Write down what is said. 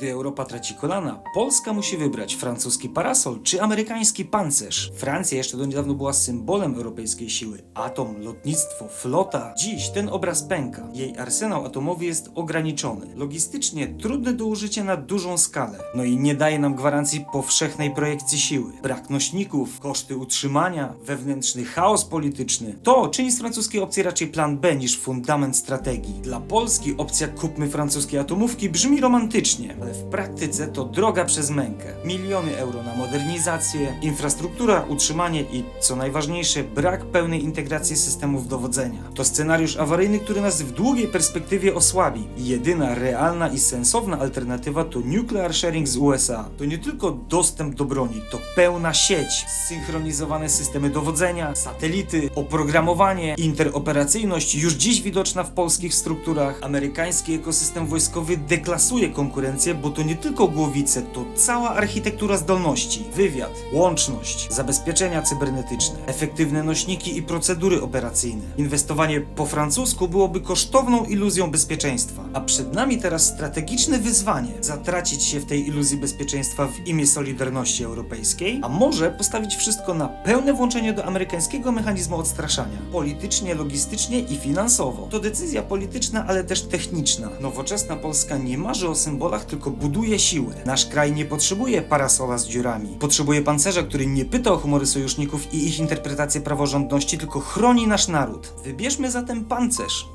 Gdy Europa traci kolana, Polska musi wybrać francuski parasol czy amerykański pancerz. Francja jeszcze do niedawno była symbolem europejskiej siły. Atom, lotnictwo, flota. Dziś ten obraz pęka. Jej arsenał atomowy jest ograniczony. Logistycznie trudny do użycia na dużą skalę. No i nie daje nam gwarancji powszechnej projekcji siły. Brak nośników, koszty utrzymania, wewnętrzny chaos polityczny. To czyni z francuskiej opcji raczej plan B niż fundament strategii. Dla Polski opcja kupmy francuskie atomówki brzmi romantycznie, ale w praktyce to droga przez mękę. Miliony euro na modernizację, infrastruktura, utrzymanie i, co najważniejsze, brak pełnej integracji systemów dowodzenia. To scenariusz awaryjny, który nas w długiej perspektywie osłabi. Jedyna realna i sensowna alternatywa to nuclear sharing z USA. To nie tylko dostęp do broni, to pełna sieć, zsynchronizowane systemy dowodzenia, satelity, oprogramowanie, interoperacyjność już dziś widoczna w polskich strukturach. Amerykański ekosystem wojskowy deklasuje konkurencję, bo to nie tylko głowice, to cała architektura zdolności, wywiad, łączność, zabezpieczenia cybernetyczne, efektywne nośniki i procedury operacyjne. Inwestowanie po francusku byłoby kosztowną iluzją bezpieczeństwa, a przed nami teraz strategiczne wyzwanie zatracić się w tej iluzji bezpieczeństwa w imię Solidarności Europejskiej, a może postawić wszystko na pełne włączenie do amerykańskiego mechanizmu odstraszania, politycznie, logistycznie i finansowo. To decyzja polityczna, ale też techniczna. Nowoczesna Polska nie marzy o symbolach, tylko buduje siłę. Nasz kraj nie potrzebuje parasola z dziurami. Potrzebuje pancerza, który nie pyta o humory sojuszników i ich interpretację praworządności, tylko chroni nasz naród. Wybierzmy zatem pancerz.